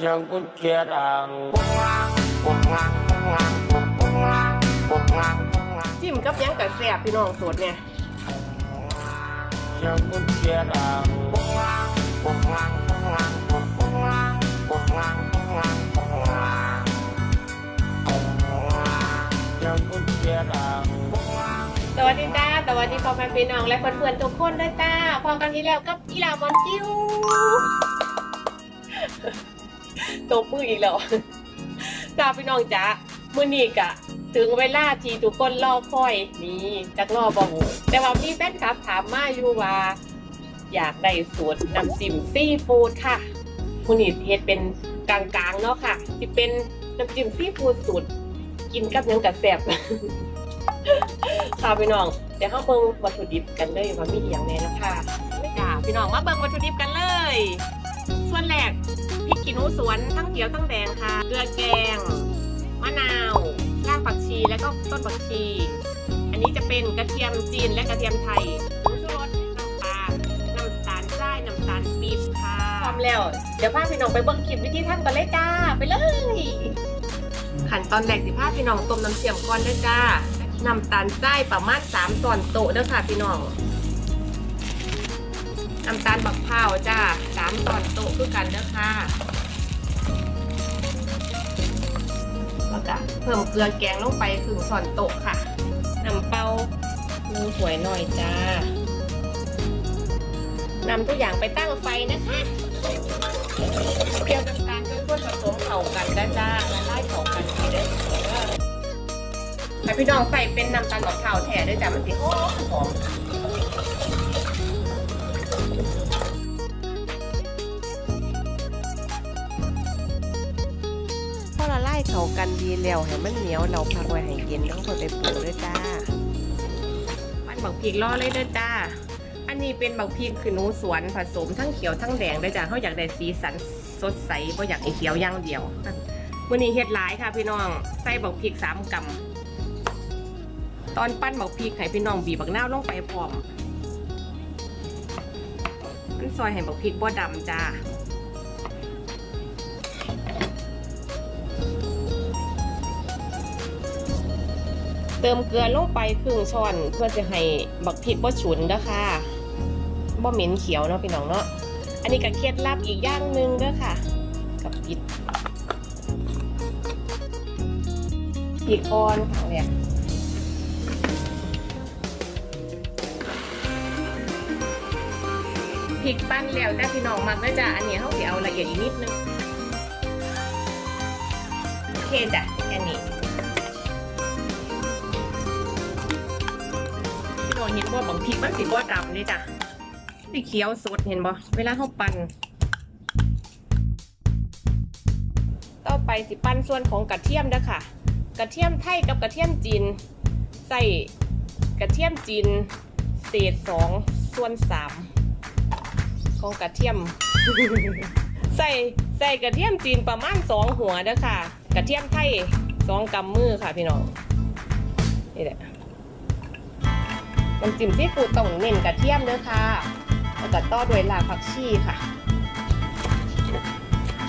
เสียงกุญแจดังปุ้งลังปุ้งลังปุ้งลังปุ้งปุ้งลังปุ้งลังปุ้งลังจิ้มกับหยังกับแซ่บพี่น้องสดเนี่ยเสียงกุญแจดังปุ้งลังปุ้งลังปุ้งลังปุ้งปุ้งลังปุ้งลังปุ้งลังปุ้งลังปุ้งลังเสียงกุญแจดังปุ้งลังสวัสดีจ้าสวัสดีพ่อแม่พี่น้องและเพื่อนๆทุกคนด้วยจ้าพอกันที่แล้วกับอีหลามอนจิ้ว ตบมืออีกแล้วจ้าพี่น้องจ้ามื้อนี้กะ ถึงเวลาที่ทุกคนรอคอยนี่จักรอบ่หูแต่ว่ามีแฟนคลับถามมาอยู่ว่า อยากได้สูตรน้ำจิ้มซีฟู้ดค่ะมื้อนี้เฮ็ดเป็นกลางๆเนาะค่ะที่เป็นน้ำจิ้มซีฟู้ดสูตรกินกับยังกับแซ่บค่ะพี่น้องเดี๋ยวเข้าเบิ่งวัตถุดิบกันเลยว่ามีอย่างแน่นะคะจ้าพี่น้องมาเบิ่งวัตถุดิบกันเลย ส่วนแรกพริกขี้หนูสวนทั้งเขียวทั้งแดงค่ะ เกลือแกง มะนาวรากผักชีและก็ต้นผักชี อันนี้จะเป็นกระเทียมจีนและกระเทียมไทยผงชูรสน้ำปลาน้ำตาลทรายน้ำตาลปี๊บค่ะพร้อมแล้ว เดี๋ยวพาพี่น้องไปเบิ่งคลิปวิธีทำกันเลยจ้า ไปเลย ขั้นตอนแรกสิพาพี่น้องต้มน้ำเสียมก่อนเด้อจ้าน้ำตาลทรายประมาณ3ช้อนโต๊ะเด้อค่ะพี่น้อง น้ำตาลบักพร้าวจ้า3ช้อนโต๊ะคือกันเด้อค่ะแล้วก็เพิ่มเกลือแกงลงไปครึ่งช้อนโต๊ะค่ะน้ำเปล่าหนึ่งถ้วยหน่อยจ้านำทุกอย่างไปตั้งไฟนะคะเปรี้ยวน้ำตาลด้วยส่วนผสมเข้ากันได้จ้าและลายเข้ากันให้ได้ให้พี่น้องใส่เป็นน้ำตาลกับข้าวแท้ด้วยจ้ามันสิหอมหอม เข้ากันดีแล้วให้มันเหนียวเราพักไว้ให้เย็นต้องค่อยไปปรุงด้วยจ้าปั้นบักพริกรอเลยด้อจ้า อันนี้เป็นบักพริกคือหนูสวนผสมทั้งเขียวทั้งแดงด้วยจ้าเขาอยากได้สีสันสดใสเพราะอยากให้เขียวย่างเดียววันนี้เฮ็ดหลายค่ะพี่น้องใส่บักพริกสามกำตอนปั้นบักพริกให้พี่น้องบีบบักหน้าลงไปพร้อมมันซอยให้บักพริกบ่ดำจ้า เติมเกลือลงไปครึ่งช้อนเพื่อจะให้บักพริกบ่ฉุนนะคะบ่เหม็นเขียวเนาะพี่น้องเนาะอันนี้ก็เคล็ดลับอีกอย่างหนึ่งเด้อค่ะ กับพริกพริกอ่อนค่ะเนี่ยพริกปั้นแล้วแต่พี่น้องมักเด้จ้ะอันนี้เขาสิเอาละเอียดอีกนิดนึงโอเคจ้ะแค่นี้ พี่น้อเห็นว่าบางพริกมันสีบ่ดำนี่จ้ะสีเขียวสดเห็นบ่เวลาเขาปั่นต่อไปสิปั่นส่วนของกระเทียมเด้อค่ะ กระเทียมไทยกับกระเทียมจีนใส่กระเทียมจีนเศษสองส่วนสามของกระเทียม ใส่ใส่กระเทียมจีนประมาณสองหัวเด้อค่ะ กระเทียมไทยสองกำมือค่ะพี่น้องนี่แหละ น้ำจิ้มซีฟู้ดต้องเน้นกระเทียมเด้อค่ะแล้วก็ต่อด้วยรากผักชีค่ะ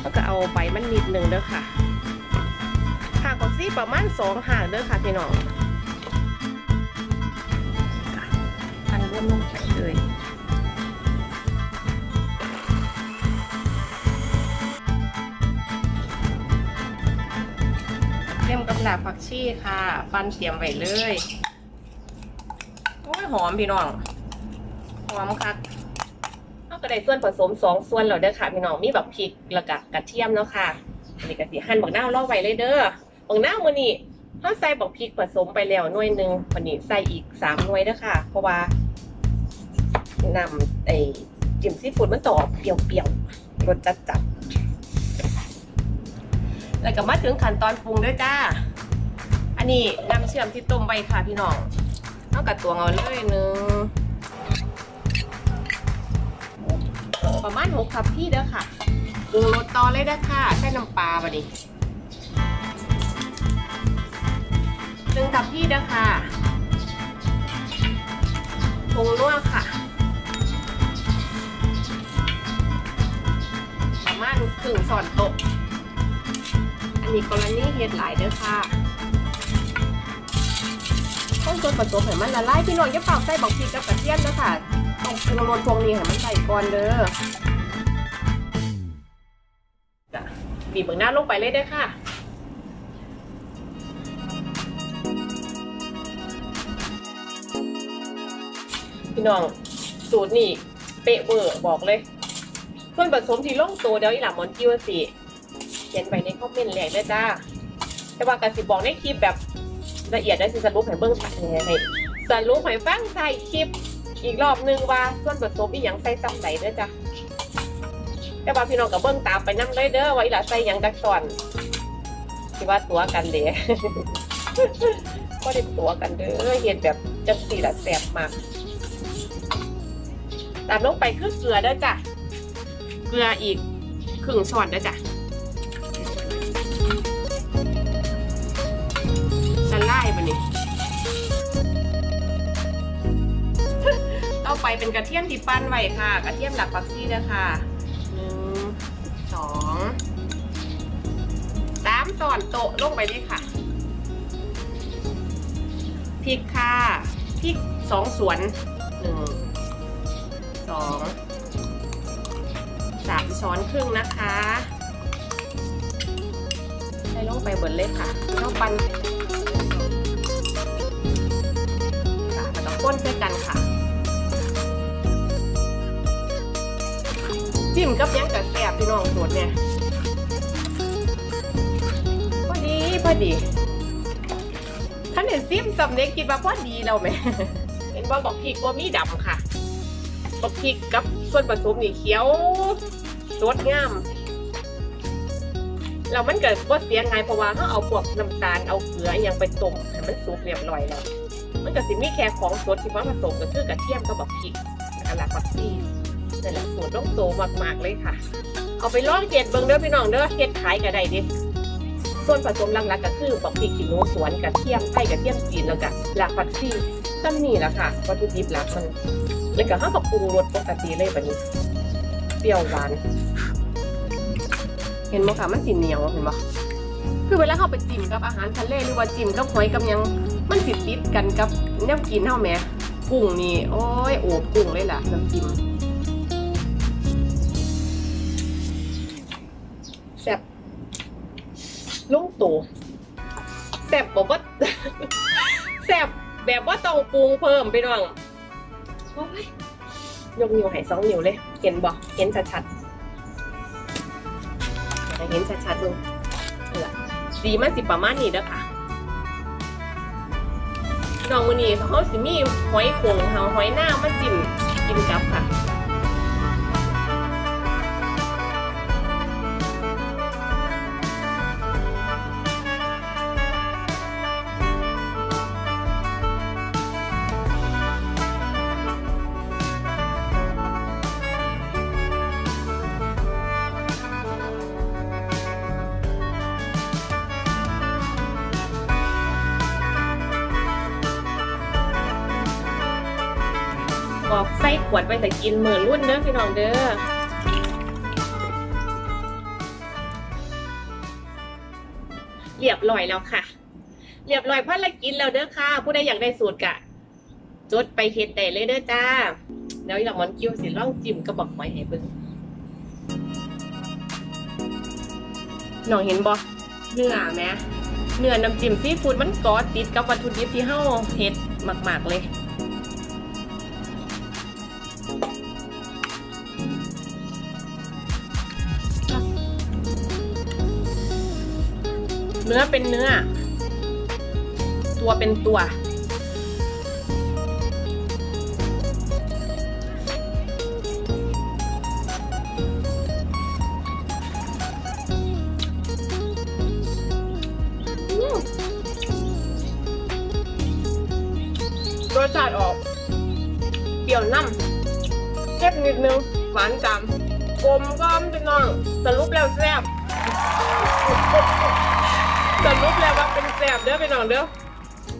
แล้วก็เอาใบมันนิดหนึ่งเด้อค่ะห่ากผักชีประมาณสองห่างเด้อค่ะพี่น้องอันร่วมลงไปเลยเตรียมกับรากผักชีค่ะ ปั้นเตรียมไว้เลย โอ้ยหอมพี่น้อง หอมคักเอาก็ได้ส่วนผสมสองส่วนแล้วเด้อค่ะพี่น้องมีแบบพริกแล้วก็กระเทียมเนาะค่ะอันนี้กะสิหั่นบักหน้าวรอไว้เลยเด้อบักหน้ามื้อนี้เฮาใส่บักพริกผสมไปแล้วหน่วยหนึงวันนี้ใส่อีกสามหน่วยเด้อค่ะ เพราะว่านำไอ้จิ้มซีฟู้ดมันตออเปรี้ยวๆรสจัดๆแล้วก็มาถึงขั้นตอนปรุงด้วยจ้า อันนี้น้ำเชื่อมที่ต้มไว้ค่ะพี่น้อง เอากระตวงเอาเลยหนึ่งประมาณหกคัพพี่เด้อค่ะปรุงรสต่อเลยเด้อค่ะใส่น้ำปลาบดิหนึ่งคัพพี่เด้อค่ะผงนัวค่ะ ประมาณครึ่งช้อนโต๊ะนี้กรณีเฮ็ดหลายเด้อค่ะ ต้องส่วนผสมให้มันละลายพี่น้องอย่าเป่าใส่บอกพริกกับกระเทียมเด้อค่ะต้องปรุงรสพวกนี้ให้มันใส่ก่อนเด้อบีบเบื้องหน้าลงไปเลยเด้ค่ะพี่น้องสูตรนี่เป๊ะเวอร์บอกเลยส่วนผสมที่ล่องโตเดี๋ยวอีหลามอนกิ้วสิเขียนไปในคอมเมนต์แรกเลยจ้า แต่ว่ากระสิบอกในคลิปแบบ ละเอียดได้สิสรุปให้เบิ้งชัดให้ให้สรุปให้ฟังใส่คลิป อีกรอบนึงว่าส่วนผสมอีหยังใส่ซ้ำใดเด้อจ้ะแต่ว่าพี่น้องกับเบิ้งตามไปน้ำเลยเด้อว่าอีหล่าใส่หยังจักตอนคิดว่าตัวกันเด้ก็ได้ตัวกันเด้อเห็นแบบจังสีละแสบมากตามลงไปคือเกลือเด้อจ้ะเกลืออีกครึ่งช้อนเด้อจ้ะ นี่ต่อไปเป็นกระเทียมที่ปั้นไว้ค่ะ กระเทียมหลักฟักซี่เด้อค่ะหนึ่งสองสามช้อนโต๊ะลงไปเลยค่ะพริกค่ะพริกสองสวนหนึ่งสองสามช้อนครึ่งนะคะใส่ลงไปเบิดเลยค่ะต้องปั่น ค่ะแล้วก็ข้นด้วยกันค่ะ จิ้มกับยังกับแซ่บพี่น้องสูตรเนี่ยพอดีพอดีท่านเห็นซิมสำเน็กคิดว่าพอดีแล้วไหมเห็นว่าบอกพริกว่ามีดำค่ะบักพริกกับส่วนผสมนี่เขียวสดงามแล้วมันเกิดว่าเสียไงเพราะว่าเขาเอาพวกน้ำตาลเอาเกลืออหยังไปต้มมันสุกเรียบร้อยแล้ว มันก็สิมีแค่ของสดที่มาผสมก็คือกระเทียมกับบักพริกแล้วก็ลาผักชีนั่นแหละสูตรต้องโตมากๆเลยค่ะ เอาไปลองเฮ็ดเบิ่งเด้อพี่น้องเด้อเฮ็ดขายก็ได้เดิส่วนผสมหลักๆก็คือบักพริกขี้หนูสวนกระเทียมไทยกระเทียมจีนแล้วก็ลาผักชีซ้ำนี่แหละค่ะวัตถุดิบหลักมันแล้วก็ห้ากับปรุงรสปกติเลยแบบนี้เปรี้ยวหวานเห็นไหมคะมันสีเหนียวเห็นไหมคือเวลาเขาไปจิ้มกับอาหารทะเลหรือว่าจิ้มกับหอยกับยัง มันสิติดกันกับแนวกินเท่าแหมกุ้งนี่โอ้ยโอบกุ้งเลยล่ะน้ำจิ้มแซ่บลุงตู่แซ่บบอกว่าแซ่บแบบว่าต้องปรุงเพิ่มไปน้องโอ้ยยกนิ้วให้สองนิ้วเลย เห็นบ่เห็นชัดๆให้เห็นชัดๆดูนี่ล่ะสีมันสิประมาณนี้เด้อค่ะ น้องมือนี้เขาสิมีหอยโขงเฮาหอยหน้ามาจิ้มกินกับค่ะ ขวดไว้แต่กินเหมือนรุ่นเด้อพี่น้องเด้อเรียบร้อยแล้วค่ะ เรียบร้อยภารกิจแล้วเด้อค่ะ ผู้ใดอยากได้สูตรกะ จดไปเฮ็ดได้เลยเด้อจ้า เดี๋ยวอีหลังมันกิ้วสิลองจิ้มกระบอกหอยให้เบิ่งน้องเห็นบ่เนื้อแหมเนื้อน้ำจิ้มซีฟู้ดมันกอติดกับวัตถุดิบที่เฮาเฮ็ดมาก ๆ เลย เนื้อเป็นเนื้อ ตัวเป็นตัว รสชาติออก เปรี้ยวน้ำเค็มนิดนึง หวานจำกลมกล่อมพี่น้องสรุปแล้วแซ่บ สรุปแล้วว่าเป็นแสบเด้อไปน้องเด้อ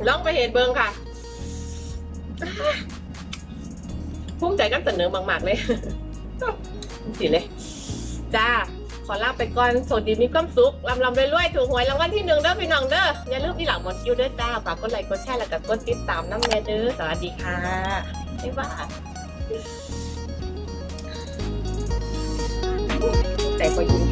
ลองไปเห็นเบิงค่ะภูมิใจกันเสนอมากๆเลยสิเลย จ้า ขอลาไปก่อนสวัสดีมีความสุขลำลำรวยๆถูกหวยรางวัลที่หนึ่งเด้อพี่น้องเด้ออย่าลืมที่หลังหมดคิวเด้อจ้าฝากกดไลค์กดแชร์แล้วก็กดติดตามน้ำแม่เด้อสวัสดีค่ะบ๊ายบายใจพอยิน